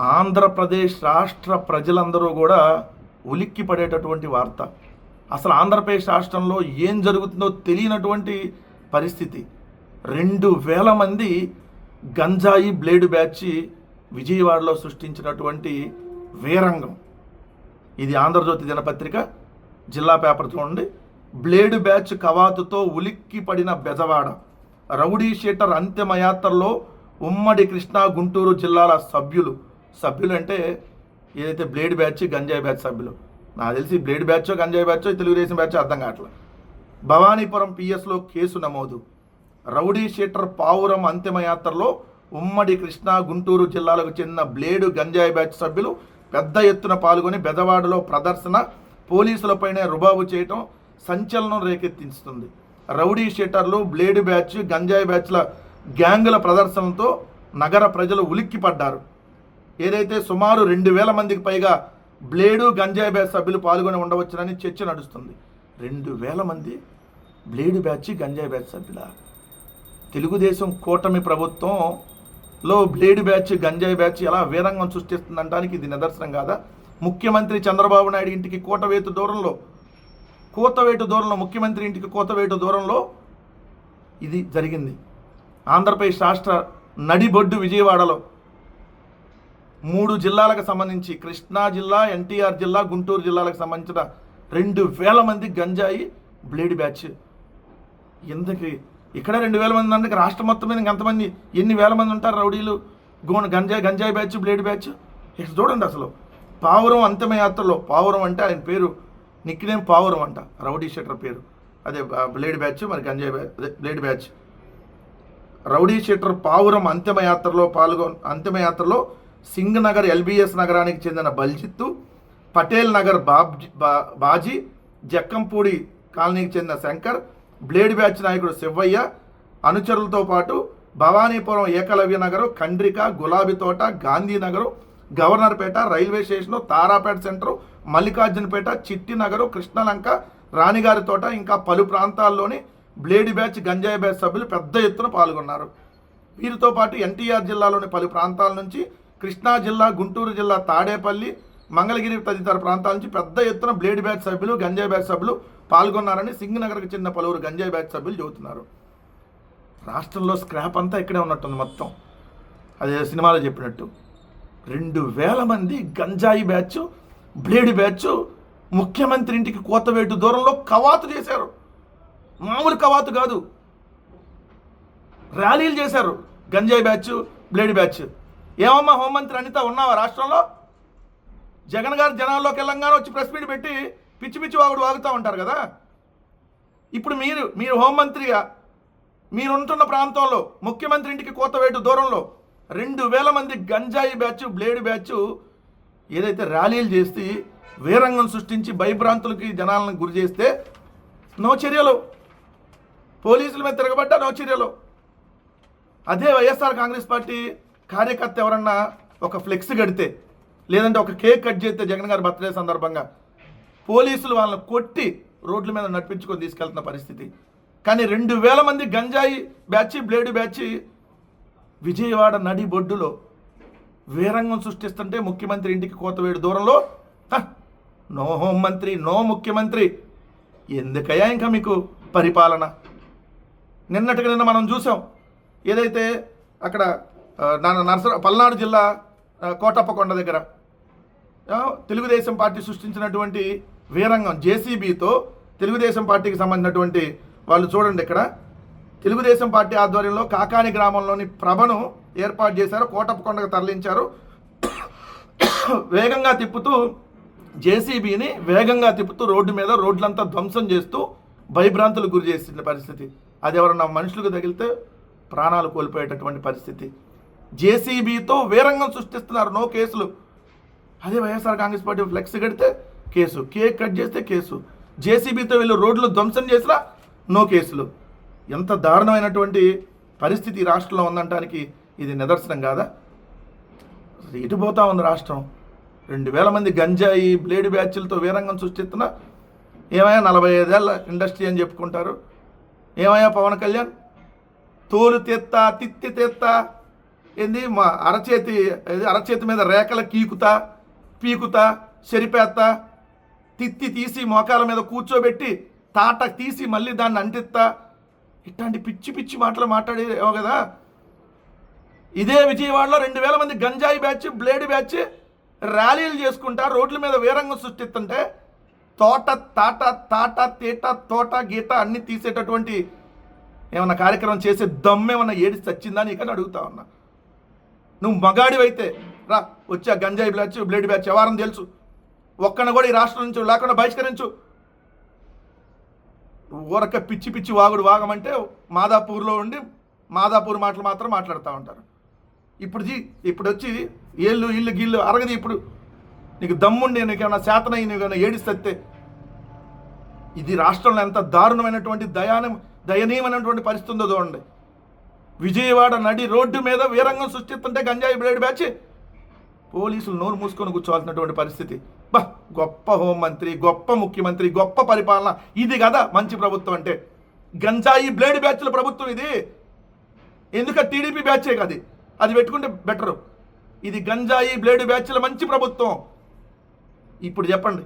ఆంధ్రప్రదేశ్ రాష్ట్ర ప్రజలందరూ కూడా ఉలిక్కి పడేటటువంటి వార్త. అసలు ఆంధ్రప్రదేశ్ రాష్ట్రంలో ఏం జరుగుతుందో తెలియనటువంటి పరిస్థితి. రెండు వేల మంది గంజాయి బ్లేడ్ బ్యాచ్ విజయవాడలో సృష్టించినటువంటి వీరంగం. ఇది ఆంధ్రజ్యోతి దినపత్రిక. జిల్లా పేపర్ చూడండి. బ్లేడ్ బ్యాచ్ కవాతుతో ఉలిక్కి పడిన బెజవాడ. రౌడీ షీటర్ అంత్యమయాత్రలో ఉమ్మడి కృష్ణా గుంటూరు జిల్లాల సభ్యులు. సభ్యులు అంటే ఏదైతే బ్లేడ్ బ్యాచ్ గంజాయి బ్యాచ్ సభ్యులు? నాకు తెలిసి బ్లేడ్ బ్యాచో గంజాయి బ్యాచో తెలుగుదేశం బ్యాచో అర్థం కావట్లేదు భవానీపురం పిఎస్లో కేసు నమోదు. రౌడీ షీటర్ పావురం అంతిమయాత్రలో ఉమ్మడి కృష్ణా గుంటూరు జిల్లాలకు చెందిన బ్లేడు గంజాయి బ్యాచ్ సభ్యులు పెద్ద ఎత్తున పాల్గొని బెదవాడలో ప్రదర్శన పోలీసులపైనే రుబాబు చేయటం సంచలనం రేకెత్తిస్తుంది. రౌడీ షీటర్లు బ్లేడు బ్యాచ్ గంజాయి బ్యాచ్ల గ్యాంగుల ప్రదర్శనతో నగర ప్రజలు ఉలిక్కిపడ్డారు. ఏదైతే సుమారు రెండు వేల మందికి పైగా బ్లేడు గంజాయి బ్యాచ్ సభ్యులు పాల్గొని ఉండవచ్చునని చర్చ నడుస్తుంది. రెండు వేల మంది బ్లేడు బ్యాచ్ గంజాయి బ్యాచ్ సభ్యుల? తెలుగుదేశం కూటమి ప్రభుత్వంలో బ్లేడు బ్యాచ్ గంజాయి బ్యాచ్ ఎలా వీరంగం సృష్టిస్తుందంటానికి ఇది నిదర్శనం కాదా? ముఖ్యమంత్రి చంద్రబాబు నాయుడు ఇంటికి కోటవేటు దూరంలో కోతవేటు దూరంలో ముఖ్యమంత్రి ఇంటికి కోతవేటు దూరంలో ఇది జరిగింది. ఆంధ్రప్రదేశ్ రాష్ట్ర నడిబొడ్డు విజయవాడలో మూడు జిల్లాలకు సంబంధించి కృష్ణా జిల్లా ఎన్టీఆర్ జిల్లా గుంటూరు జిల్లాలకు సంబంధించిన రెండు వేల మంది గంజాయి బ్లేడ్ బ్యాచ్. ఎందుకు? ఇక్కడ రెండు వేల మంది అంటే రాష్ట్రం మొత్తం మీద ఎంతమంది ఎన్ని వేల మంది ఉంటారు రౌడీలు? గోన్ గంజాయి గంజాయి బ్యాచ్ బ్లేడ్ బ్యాచ్? ఇక్కడ చూడండి అసలు. పావురం అంతిమయాత్రలో పావురం అంటే ఆయన పేరు నిక్నేమ్ పావురం అంట రౌడీ షెటర్ పేరు. అదే బ్లేడ్ బ్యాచ్ మరి గంజాయి అదే బ్లేడ్ బ్యాచ్. రౌడీ షెటర్ పావురం అంతిమయాత్రలో పాల్గొ అంతిమయాత్రలో సింగ్ నగర్ ఎల్బిఎస్ నగరానికి చెందిన బల్జిత్తు పటేల్ నగర్ బాబ్జీ బా- బాజీ జక్కంపూడి కాలనీకి చెందిన శంకర్ బ్లేడ్ బ్యాచ్ నాయకుడు శివయ్య అనుచరులతో పాటు భవానీపురం ఏకలవ్య నగరు ఖండ్రిక గులాబీ తోట Gandhinagar Governorpet railway station Tarapet centre Mallikarjunapet Chitti Nagar Krishnalanka రాణిగారి తోట ఇంకా పలు ప్రాంతాల్లోని బ్లేడ్ బ్యాచ్ గంజాయి బ్యాచ్ సభ్యులు పెద్ద ఎత్తున పాల్గొన్నారు. వీరితో పాటు ఎన్టీఆర్ జిల్లాలోని పలు ప్రాంతాల నుంచి కృష్ణా జిల్లా గుంటూరు జిల్లా తాడేపల్లి మంగళగిరి తదితర ప్రాంతాల నుంచి పెద్ద ఎత్తున బ్లేడ్ బ్యాచ్ సభ్యులు గంజాయి బ్యాచ్ సభ్యులు పాల్గొన్నారని సింగ్ నగర్కి చెందిన పలువురు గంజాయి బ్యాచ్ సభ్యులు చెబుతున్నారు. రాష్ట్రంలో స్క్రాప్ అంతా ఇక్కడే ఉన్నట్టుంది మొత్తం. అదే సినిమాలో చెప్పినట్టు. రెండు వేల మంది గంజాయి బ్యాచ్ బ్లేడ్ బ్యాచ్ ముఖ్యమంత్రి ఇంటికి కోతవేటు దూరంలో కవాతు చేశారు. మామూలు కవాతు కాదు. ర్యాలీలు చేశారు. గంజాయి బ్యాచ్ బ్లేడ్ బ్యాచ్. ఏమమ్మా హోంమంత్రి అనిత ఉన్నావా రాష్ట్రంలో? జగన్ గారు జనాల్లోకి వెళ్ళంగానే వచ్చి ప్రెస్ మీట్ పెట్టి పిచ్చి పిచ్చి వాగుడు వాగుతూ ఉంటారు కదా? ఇప్పుడు మీరు మీరు హోంమంత్రిగా మీరుంటున్న ప్రాంతంలో ముఖ్యమంత్రి ఇంటికి కోతవేటు దూరంలో రెండు వేల మంది గంజాయి బ్యాచ్ బ్లేడ్ బ్యాచ్ ఏదైతే ర్యాలీలు చేసి వీరంగం సృష్టించి భయభ్రాంతులకి జనాలను గురి చేస్తే నో చర్యలు. పోలీసుల మీద తిరగబడ్డా నో చర్యలు. అదే వైఎస్ఆర్ కాంగ్రెస్ పార్టీ కార్యకర్త ఎవరన్నా ఒక ఫ్లెక్స్ కడితే లేదంటే ఒక కేక్ కట్ చేస్తే జగన్ గారి బర్త్డే సందర్భంగా పోలీసులు వాళ్ళని కొట్టి రోడ్ల మీద నడిపించుకొని తీసుకెళ్తున్న పరిస్థితి. కానీ రెండు వేల మంది గంజాయి బ్యాచి బ్లేడు బ్యాచి విజయవాడ నడి బొడ్డులో వీరంగం సృష్టిస్తుంటే ముఖ్యమంత్రి ఇంటికి కోతవేడు దూరంలో. నో హోంమంత్రి నో ముఖ్యమంత్రి. ఎందుకయ్యా ఇంకా మీకు పరిపాలన? నిన్నటికి నిన్న మనం చూసాం. ఏదైతే అక్కడ నర్సర పల్నాడు జిల్లా కోటప్పకొండ దగ్గర. తెలుగుదేశం పార్టీ సృష్టించినటువంటి వీరంగం జేసీబీతో తెలుగుదేశం పార్టీకి సంబంధించినటువంటి వాళ్ళు చూడండి ఇక్కడ. తెలుగుదేశం పార్టీ ఆధ్వర్యంలో కాకాని గ్రామంలోని ప్రభను ఏర్పాటు చేశారు కోటప్పకొండకు తరలించారు. వేగంగా తిప్పుతూ జేసీబీని వేగంగా తిప్పుతూ రోడ్డు మీద రోడ్లంతా ధ్వంసం చేస్తూ భయభ్రాంతులకు గురి చేసిన పరిస్థితి. అది ఎవరన్నా మనుషులకు తగిలితే ప్రాణాలు కోల్పోయేటటువంటి పరిస్థితి. జేసీబీతో వీరంగం సృష్టిస్తున్నారు నో కేసులు. అదే వైఎస్ఆర్ కాంగ్రెస్ పార్టీ ఫ్లెక్స్ కడితే కేసు కేక్ కట్ చేస్తే కేసు జేసీబీతో వీళ్ళు రోడ్లు ధ్వంసం చేసినా నో కేసులు. ఎంత దారుణమైనటువంటి పరిస్థితి రాష్ట్రంలో ఉందంటానికి ఇది నిదర్శనం కాదా? ఇటు ఎటు పోతా ఉంది రాష్ట్రం. రెండు వేల మంది గంజాయి బ్లేడ్ బ్యాచ్లతో వీరంగం సృష్టిస్తున్న ఏమయ్యా నలభై ఐదేళ్ళ ఇండస్ట్రీ అని చెప్పుకుంటారు? ఏమయ్యా పవన్ కళ్యాణ్? తోలు తెత్తా తిత్తి తెత్తా ఏంది? మా అరచేతి అరచేతి మీద రేఖల కీకుతా పీకుతా చెరిపేత్తా తిత్తి తీసి మోకాల మీద కూర్చోబెట్టి తాట తీసి మళ్ళీ దాన్ని అంటిస్తా ఇట్లాంటి పిచ్చి పిచ్చి మాటలు మాట్లాడేవో కదా? ఇదే విజయవాడలో రెండు వేల మంది గంజాయి బ్యాచ్ బ్లేడ్ బ్యాచ్ ర్యాలీలు చేసుకుంటా రోడ్ల మీద వీరంగం సృష్టిస్తుంటే తోట తాట తాట తేట తోట గీట అన్నీ తీసేటటువంటి ఏమన్నా కార్యక్రమం చేసే దమ్మేమన్నా ఏడిచి చచ్చిందా నీకని అడుగుతా ఉన్నా. నువ్వు మగాడివైతే రా వచ్చి ఆ గంజాయి బ్యాచ్ బ్లేడ్ బ్యాచ్ ఎవరం తెలుసు. ఒక్కన కూడా ఈ రాష్ట్రం నుంచి లేకుండా బహిష్కరించు. ఊరక పిచ్చి పిచ్చి వాగుడు వాగమంటే మాదాపూర్లో ఉండి మాదాపూర్ మాటలు మాత్రం మాట్లాడుతూ ఉంటారు. ఇప్పుడు జీ ఇప్పుడు వచ్చి ఏళ్ళు ఇల్లు గిల్లు అరగది ఇప్పుడు. నీకు దమ్ముండి నీకు ఏమైనా శాతనయ్యి నీకు ఏమైనా ఏడిస్తే ఇది రాష్ట్రంలో ఎంత దారుణమైనటువంటి దయానం దయనీయమైనటువంటి పరిస్థితి ఉందో చూడండి. విజయవాడ నడి రోడ్డు మీద వీరంగం సృష్టిస్తుంటే గంజాయి బ్లేడ్ బ్యాచ్. పోలీసులు నోరు మూసుకొని కూర్చోవాల్సినటువంటి పరిస్థితి. బా గొప్ప హోంమంత్రి గొప్ప ముఖ్యమంత్రి గొప్ప పరిపాలన. ఇది కదా మంచి ప్రభుత్వం అంటే. గంజాయి బ్లేడ్ బ్యాచ్ల ప్రభుత్వం ఇది. ఎందుక టీడీపీ బ్యాచే కాదు అది పెట్టుకుంటే బెటరు. ఇది గంజాయి బ్లేడ్ బ్యాచ్ల మంచి ప్రభుత్వం. ఇప్పుడు చెప్పండి.